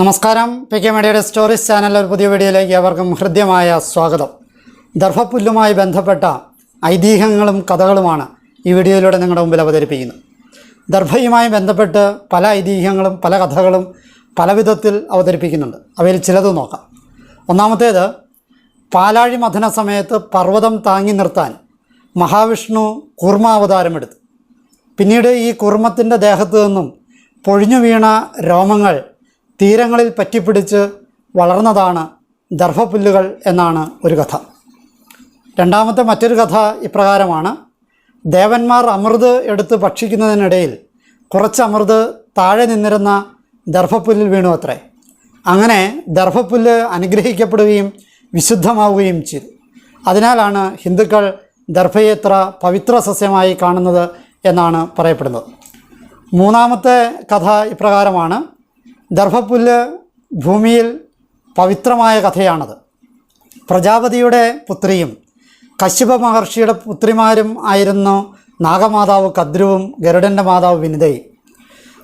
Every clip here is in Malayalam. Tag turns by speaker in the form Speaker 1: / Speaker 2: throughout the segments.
Speaker 1: നമസ്കാരം. പി കെ മീഡിയയുടെ സ്റ്റോറീസ് ചാനൽ ഒരു പുതിയ വീഡിയോയിലേക്ക് അവർക്കും ഹൃദ്യമായ സ്വാഗതം. ദർഭപ്പുല്ലുമായി ബന്ധപ്പെട്ട ഐതിഹ്യങ്ങളും കഥകളുമാണ് ഈ വീഡിയോയിലൂടെ നിങ്ങളുടെ മുമ്പിൽ അവതരിപ്പിക്കുന്നത്. ദർഭയുമായി ബന്ധപ്പെട്ട് പല ഐതിഹ്യങ്ങളും പല കഥകളും പല വിധത്തിൽ അവതരിപ്പിക്കുന്നുണ്ട്. അവയിൽ ചിലത് നോക്കാം. ഒന്നാമത്തേത് പാലാഴി മഥന സമയത്ത് പർവതം താങ്ങി നിർത്താൻ മഹാവിഷ്ണു കൂർമാവതാരമെടുത്തു. പിന്നീട് ഈ കുർമ്മത്തിന്റെ ദേഹത്തു നിന്നും പൊഴിഞ്ഞു വീണ രോമങ്ങൾ തീരങ്ങളിൽ പറ്റിപ്പിടിച്ച് വളർന്നതാണ് ദർഭപ്പുല്ലുകൾ എന്നാണ് ഒരു കഥ. രണ്ടാമത്തെ മറ്റൊരു കഥ ഇപ്രകാരമാണ്. ദേവന്മാർ അമൃത് എടുത്ത് ഭക്ഷിക്കുന്നതിനിടയിൽ കുറച്ച് അമൃത് താഴെ നിന്നിരുന്ന ദർഭപ്പുല്ലിൽ വീണു അത്രേ അങ്ങനെ ദർഭപ്പുല്ല് അനുഗ്രഹിക്കപ്പെടുകയും വിശുദ്ധമാവുകയും ചെയ്തു. അതിനാലാണ് ഹിന്ദുക്കൾ ദർഭയെത്ര പവിത്ര സസ്യമായി കാണുന്നത് എന്നാണ് പറയപ്പെടുന്നത്. മൂന്നാമത്തെ കഥ ഇപ്രകാരമാണ്. ദർഭപ്പുല്ല് ഭൂമിയിൽ പവിത്രമായ കഥയാണത്. പ്രജാപതിയുടെ പുത്രിയും കശ്യപ മഹർഷിയുടെ പുത്രിമാരും ആയിരുന്നു നാഗമാതാവ് കദ്രുവും ഗരുഡന്റെ മാതാവ് വിനിതയും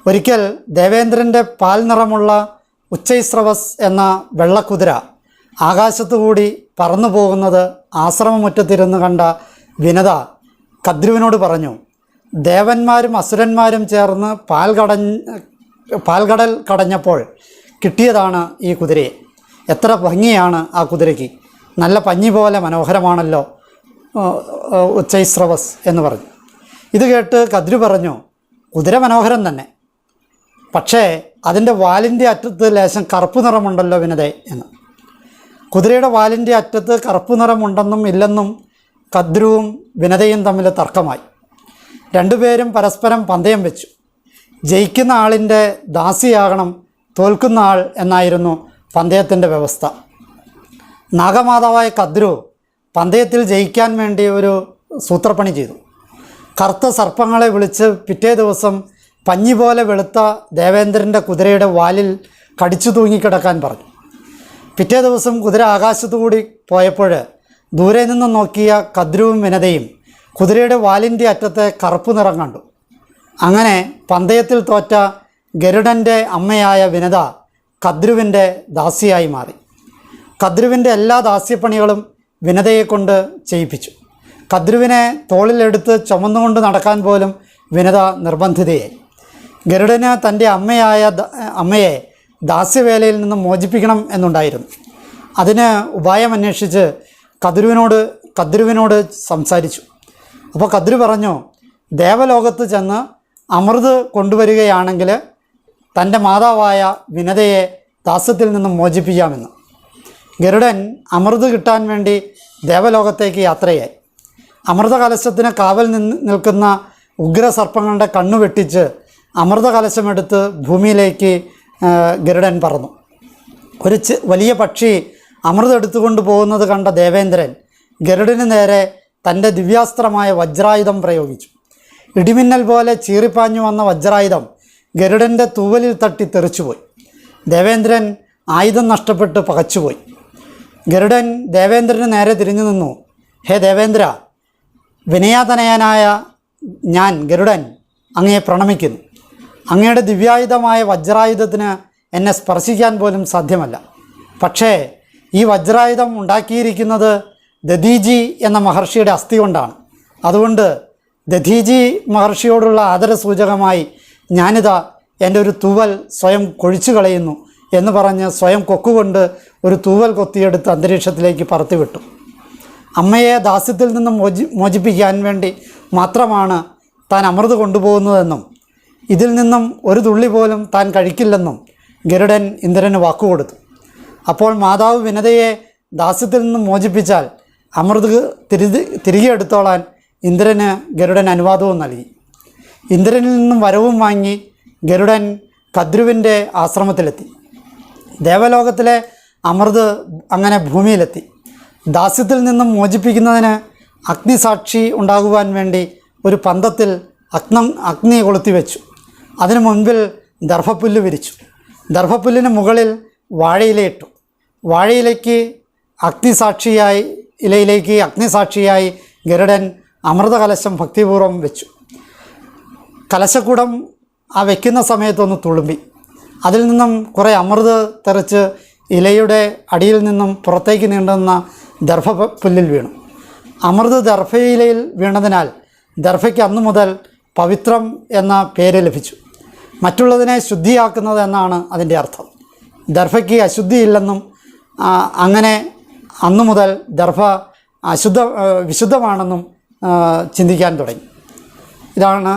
Speaker 1: ഒരിക്കൽ ദേവേന്ദ്രന്റെ പാൽ നിറമുള്ള ഉച്ചൈസ്രവസ് എന്ന വെള്ളക്കുതിര ആകാശത്തുകൂടി പറന്നു പോകുന്നത് ആശ്രമമുറ്റത്തിരുന്ന് കണ്ട വിനത കദ്രുവിനോട് പറഞ്ഞു ദേവന്മാരും അസുരന്മാരും ചേർന്ന് പാൽ കടഞ്ഞ് പാൽകടൽ കടഞ്ഞപ്പോൾ കിട്ടിയതാണ് ഈ കുതിരയെ. എത്ര ഭംഗിയാണ് ആ കുതിരയ്ക്ക്. നല്ല പഞ്ഞി പോലെ മനോഹരമാണല്ലോ ഉച്ചൈസ്രവസ് എന്ന് പറഞ്ഞു. ഇത് കേട്ട് കദ്രു പറഞ്ഞു കുതിര മനോഹരം തന്നെ. പക്ഷേ അതിന്റെ വാലിന്റെ അറ്റത്ത് ലേശം കറുപ്പ് നിറമുണ്ടല്ലോ വിനതെ എന്ന്. കുതിരയുടെ വാലിന്റെ അറ്റത്ത് കറുപ്പ് നിറമുണ്ടെന്നും ഇല്ലെന്നും കദ്രുവും വിനതയും തമ്മിൽ തർക്കമായി. രണ്ടുപേരും പരസ്പരം പന്തയം വെച്ചു. ജയിക്കുന്ന ആളിന്റെ ദാസിയാകണം തോൽക്കുന്ന ആൾ എന്നായിരുന്നു പന്തയത്തിന്റെ വ്യവസ്ഥ. നാഗമാതാവായ കദ്രു പന്തയത്തിൽ ജയിക്കാൻ വേണ്ടി ഒരു സൂത്രപ്പണി ചെയ്തു. കറുത്ത സർപ്പങ്ങളെ വിളിച്ച് പിറ്റേ ദിവസം പഞ്ഞി പോലെ വെളുത്ത ദേവേന്ദ്രന്റെ കുതിരയുടെ വാലിൽ കടിച്ചു തൂങ്ങിക്കിടക്കാൻ പറഞ്ഞു. പിറ്റേ ദിവസം കുതിര ആകാശത്തുകൂടി പോയപ്പോൾ ദൂരെ നിന്ന് നോക്കിയ കദ്രുവും വിനതയും കുതിരയുടെ വാലിന്റെ അറ്റത്തെ കറുപ്പ് നിറം കണ്ടു. അങ്ങനെ പന്തയത്തിൽ തോറ്റ ഗരുഡന്റെ അമ്മയായ വിനത കദ്രുവിന്റെ ദാസിയായി മാറി. കദ്രുവിന്റെ എല്ലാ ദാസ്യപ്പണികളും വിനതയെക്കൊണ്ട് ചെയ്യിപ്പിച്ചു. കദ്രുവിനെ തോളിലെടുത്ത് ചുമന്നുകൊണ്ട് നടക്കാൻ പോലും വിനത നിർബന്ധിതയായി. ഗരുഡന് തന്റെ അമ്മയായ അമ്മയെ ദാസ്യവേലയിൽ നിന്ന് മോചിപ്പിക്കണം എന്നുണ്ടായിരുന്നു. അതിന് ഉപായം അന്വേഷിച്ച് കദ്രുവിനോട് കദ്രുവിനോട് സംസാരിച്ചു. അപ്പോൾ കദ്രു പറഞ്ഞു ദേവലോകത്ത് ചെന്ന് അമൃത് കൊണ്ടുവരികയാണെങ്കിൽ തന്റെ മാതാവായ വിനതയെ ദാസ്യത്തിൽ നിന്നും മോചിപ്പിക്കാമെന്ന്. ഗരുഡൻ അമൃത് കിട്ടാൻ വേണ്ടി ദേവലോകത്തേക്ക് യാത്രയായി. അമൃത കലശത്തിന് കാവൽ നിന്ന് നിൽക്കുന്ന ഉഗ്രസർപ്പങ്ങളുടെ കണ്ണു വെട്ടിച്ച് അമൃത കലശമെടുത്ത് ഭൂമിയിലേക്ക് ഗരുഡൻ പറന്നു. ഒരു വലിയ പക്ഷി അമൃത് എടുത്തുകൊണ്ട് പോകുന്നത് കണ്ട ദേവേന്ദ്രൻ ഗരുഡന് നേരെ തന്റെ ദിവ്യാസ്ത്രമായ വജ്രായുധം പ്രയോഗിച്ചു. ഇടിമിന്നൽ പോലെ ചീറിപ്പാഞ്ഞു വന്ന വജ്രായുധം ഗരുഡന്റെ തൂവലിൽ തട്ടി തെറിച്ചുപോയി. ദേവേന്ദ്രൻ ആയുധം നഷ്ടപ്പെട്ട് പകച്ചുപോയി. ഗരുഡൻ ദേവേന്ദ്രന് നേരെ തിരിഞ്ഞു നിന്നു. ഹേ ദേവേന്ദ്ര വിനയാതനയനായ ഞാൻ ഗരുഡൻ അങ്ങയെ പ്രണമിക്കുന്നു. അങ്ങയുടെ ദിവ്യായുധമായ വജ്രായുധത്തിന് എന്നെ സ്പർശിക്കാൻ പോലും സാധ്യമല്ല. പക്ഷേ ഈ വജ്രായുധം ഉണ്ടാക്കിയിരിക്കുന്നത് ദദീജി എന്ന മഹർഷിയുടെ അസ്ഥി കൊണ്ടാണ്. അതുകൊണ്ട് ദധീജി മഹർഷിയോടുള്ള ആദരസൂചകമായി ഞാനിതാ എന്റെ ഒരു തൂവൽ സ്വയം കൊഴിച്ചു കളയുന്നു എന്ന് പറഞ്ഞ് സ്വയം കൊക്കുകൊണ്ട് ഒരു തൂവൽ കൊത്തിയെടുത്ത് അന്തരീക്ഷത്തിലേക്ക് പറത്തിവിട്ടു. അമ്മയെ ദാസ്യത്തിൽ നിന്നും മോചി മോചിപ്പിക്കാൻ വേണ്ടി മാത്രമാണ് താൻ അമൃത് കൊണ്ടുപോകുന്നതെന്നും ഇതിൽ നിന്നും ഒരു തുള്ളി പോലും താൻ കഴിക്കില്ലെന്നും ഗരുഡൻ ഇന്ദ്രന് വാക്കുകൊടുത്തു. അപ്പോൾ മാതാവ് വിനതയെ ദാസ്യത്തിൽ നിന്നും മോചിപ്പിച്ചാൽ അമൃത് തിരി തിരികെ എടുത്തോളാൻ ഇന്ദ്രന് ഗരുഡൻ അനുവാദവും നൽകി. ഇന്ദ്രനിൽ നിന്നും വരവും വാങ്ങി ഗരുഡൻ കദ്രുവിന്റെ ആശ്രമത്തിലെത്തി. ദേവലോകത്തിലെ അമൃത് അങ്ങനെ ഭൂമിയിലെത്തി. ദാസ്യത്തിൽ നിന്നും മോചിപ്പിക്കുന്നതിന് അഗ്നിസാക്ഷി ഉണ്ടാകുവാൻ വേണ്ടി ഒരു പന്തത്തിൽ അഗ്നം അഗ്നി കൊളുത്തി വെച്ചു അതിനു മുൻപിൽ ദർഭപ്പുല്ല് വിരിച്ചു. ദർഭപ്പുല്ലിന് മുകളിൽ വാഴയിലയിട്ടു വാഴയിലേക്ക് അഗ്നിസാക്ഷിയായി ഇലയിലേക്ക് അഗ്നിസാക്ഷിയായി ഗരുഡൻ അമൃതകലശം ഭക്തിപൂർവം വെച്ചു. കലശക്കൂടം ആ വെക്കുന്ന സമയത്തൊന്ന് തുളുമ്പി. അതിൽ നിന്നും കുറേ അമൃത് തെറിച്ച് ഇലയുടെ അടിയിൽ നിന്നും പുറത്തേക്ക് നീണ്ടുന്ന ദർഭ പുല്ലിൽ വീണു. അമൃത് ദർഭയിലയിൽ വീണതിനാൽ ദർഭയ്ക്ക് അന്നു മുതൽ പവിത്രം എന്ന പേര് ലഭിച്ചു. മറ്റുള്ളതിനെ ശുദ്ധിയാക്കുന്നത് എന്നാണ് അതിന്റെ അർത്ഥം. ദർഭയ്ക്ക് അശുദ്ധിയില്ലെന്നും അങ്ങനെ അന്നു മുതൽ ദർഭ അശുദ്ധ വിശുദ്ധമാണെന്നും ചിന്തിക്കാൻ തുടങ്ങി. ഇതാണ്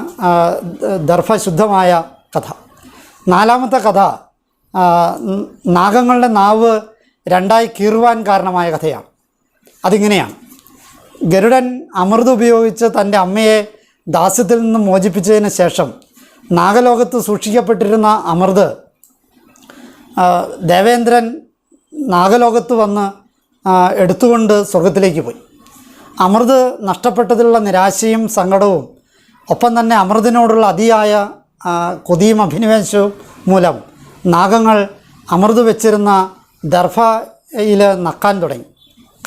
Speaker 1: ദർഭശുദ്ധമായ കഥ. നാലാമത്തെ കഥ നാഗങ്ങളുടെ നാവ് രണ്ടായി കീറുവാൻ കാരണമായ കഥയാണ്. അതിങ്ങനെയാണ്. ഗരുഡൻ അമൃത് ഉപയോഗിച്ച് തന്റെ അമ്മയെ ദാസ്യത്തിൽ നിന്ന് മോചിപ്പിച്ചതിന് ശേഷം നാഗലോകത്ത് സൂക്ഷിക്കപ്പെട്ടിരുന്ന അമൃത് ദേവേന്ദ്രൻ നാഗലോകത്ത് വന്ന് എടുത്തുകൊണ്ട് സ്വർഗത്തിലേക്ക് പോയി. അമൃത് നഷ്ടപ്പെട്ടതിലുള്ള നിരാശയും സങ്കടവും ഒപ്പം തന്നെ അമൃതിനോടുള്ള അതിയായ കൊതിയും അഭിനിവേശവും മൂലം നാഗങ്ങൾ അമൃത് വെച്ചിരുന്ന ദർഭയിൽ നക്കാൻ തുടങ്ങി.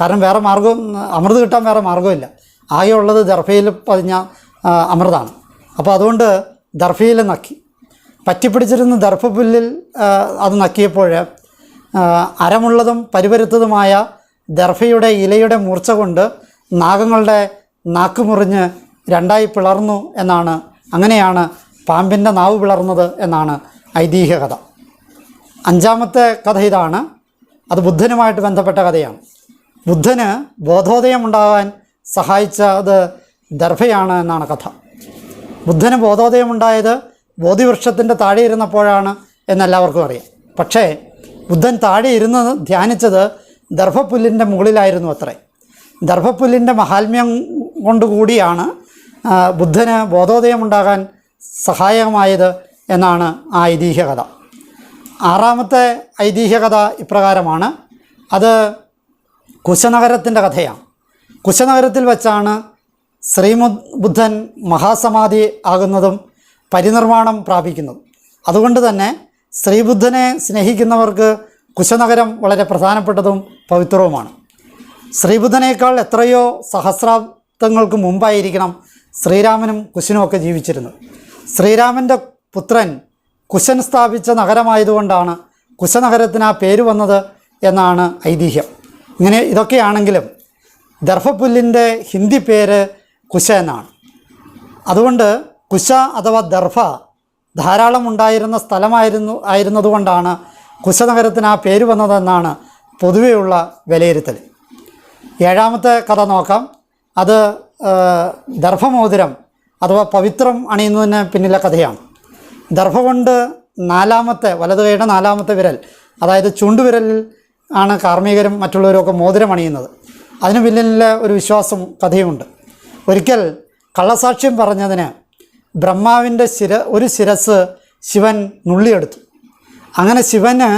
Speaker 1: കാരണം വേറെ മാർഗം അമൃത് കിട്ടാൻ വേറെ മാർഗമില്ല. ആകെ ഉള്ളത് ദർഭയിൽ പതിഞ്ഞ അമൃതാണ്. അപ്പോൾ അതുകൊണ്ട് ദർഭയിൽ നക്കി. പറ്റിപ്പിടിച്ചിരുന്ന ദർഭപ്പുല്ലിൽ പുല്ലിൽ അത് നക്കിയപ്പോൾ അരമുള്ളതും പരിപരുത്തതുമായ ദർഭയുടെ ഇലയുടെ മൂർച്ച കൊണ്ട് നാഗങ്ങളുടെ നാക്ക് മുറിഞ്ഞ് രണ്ടായി പിളർന്നു എന്നാണ്. അങ്ങനെയാണ് പാമ്പിന്റെ നാവ് പിളർന്നത് എന്നാണ് ഐതിഹ്യ കഥ. അഞ്ചാമത്തെ കഥ ഇതാണ്. അത് ബുദ്ധനുമായിട്ട് ബന്ധപ്പെട്ട കഥയാണ്. ബുദ്ധന് ബോധോദയം ഉണ്ടാകാൻ സഹായിച്ചത് ദർഭയാണ് എന്നാണ് കഥ. ബുദ്ധന് ബോധോദയമുണ്ടായത് ബോധിവൃക്ഷത്തിന്റെ താഴെ ഇരുന്നപ്പോഴാണ് എന്നെല്ലാവർക്കും അറിയാം. പക്ഷേ ബുദ്ധൻ താഴെ ഇരുന്ന് ധ്യാനിച്ചത് ദർഭപ്പുല്ലിന്റെ മുകളിലായിരുന്നു അത്രേ. ദർഭപ്പുല്ലിന്റെ മഹാത്മ്യം കൊണ്ടുകൂടിയാണ് ബുദ്ധന് ബോധോദയമുണ്ടാകാൻ സഹായകമായത് എന്നാണ് ആ ഐതിഹ്യകഥ. ആറാമത്തെ ഐതിഹ്യകഥ ഇപ്രകാരമാണ്. അത് കുശനഗരത്തിന്റെ കഥയാണ്. കുശനഗരത്തിൽ വെച്ചാണ് ശ്രീമു ബുദ്ധൻ മഹാസമാധി ആകുന്നതും പരിനിർമ്മാണം പ്രാപിക്കുന്നതും. അതുകൊണ്ട് തന്നെ ശ്രീബുദ്ധനെ സ്നേഹിക്കുന്നവർക്ക് കുശനഗരം വളരെ പ്രധാനപ്പെട്ടതും പവിത്രവുമാണ്. ശ്രീബുദ്ധനേക്കാൾ എത്രയോ സഹസ്രാബ്ദങ്ങൾക്ക് മുമ്പായിരിക്കണം ശ്രീരാമനും കുശനും ഒക്കെ ജീവിച്ചിരുന്നത്. ശ്രീരാമന്റെ പുത്രൻ കുശൻ സ്ഥാപിച്ച നഗരമായതുകൊണ്ടാണ് കുശനഗരത്തിന് ആ പേര് വന്നത് എന്നാണ് ഐതിഹ്യം. ഇങ്ങനെ ഇതൊക്കെയാണെങ്കിലും ദർഭപുല്ലിന്റെ ഹിന്ദി പേര് കുശ എന്നാണ് അതുകൊണ്ട് കുശ അഥവാ ദർഭ ധാരാളം ഉണ്ടായിരുന്ന സ്ഥലമായിരുന്നു ആയിരുന്നതുകൊണ്ടാണ് കുശനഗരത്തിന് ആ പേര് വന്നതെന്നാണ് പൊതുവെയുള്ള വിലയിരുത്തൽ ഏഴാമത്തെ കഥ നോക്കാം. അത് ദർഭമോതിരം അഥവാ പവിത്രം അണിയുന്നതിന് പിന്നിലെ കഥയാണ്. ദർഭ കൊണ്ട് നാലാമത്തെ വലതു കൈയുടെ നാലാമത്തെ വിരൽ അതായത് ചുണ്ടുവിരലിൽ ആണ് കാർമ്മികരും മറ്റുള്ളവരും മോതിരം അണിയുന്നത്. അതിന് പിന്നിലെ ഒരു വിശ്വാസം കഥയുമുണ്ട്. ഒരിക്കൽ കള്ളസാക്ഷ്യം പറഞ്ഞതിന് ബ്രഹ്മാവിന്റെ ശിര ഒരു ശിരസ് ശിവൻ നുള്ളിയെടുത്തു. അങ്ങനെ ശിവന്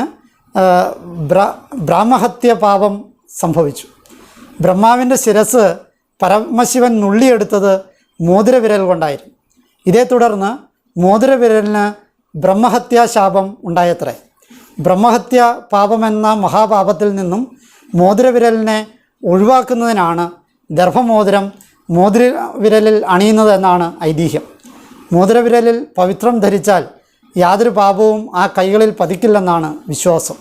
Speaker 1: ബ്രാഹ്മഹത്യ പാപം സംഭവിച്ചു. ബ്രഹ്മാവിന്റെ ശിരസ് പരമശിവൻ നുള്ളിയെടുത്തത് മോതിരവിരൽ കൊണ്ടായിരുന്നു. ഇതേ തുടർന്ന് മോതിരവിരലിന് ബ്രഹ്മഹത്യാശാപം ഉണ്ടായത്രേ. ബ്രഹ്മഹത്യ പാപമെന്ന മഹാപാപത്തിൽ നിന്നും മോതിരവിരലിനെ ഒഴിവാക്കുന്നതിനാണ് ദർഭമോതിരം മോതിര വിരലിൽ അണിയുന്നത് എന്നാണ് ഐതിഹ്യം. മോതിരവിരലിൽ പവിത്രം ധരിച്ചാൽ യാതൊരു പാപവും ആ കൈകളിൽ പതിക്കില്ലെന്നാണ് വിശ്വാസം.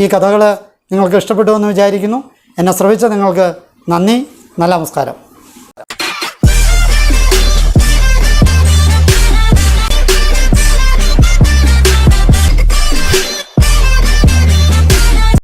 Speaker 1: ഈ കഥകൾ നിങ്ങൾക്ക് ഇഷ്ടപ്പെട്ടു എന്ന് വിചാരിക്കുന്നു. എന്നെ ശ്രമിച്ച നിങ്ങൾക്ക് നന്ദി നല്ല നമസ്കാരം.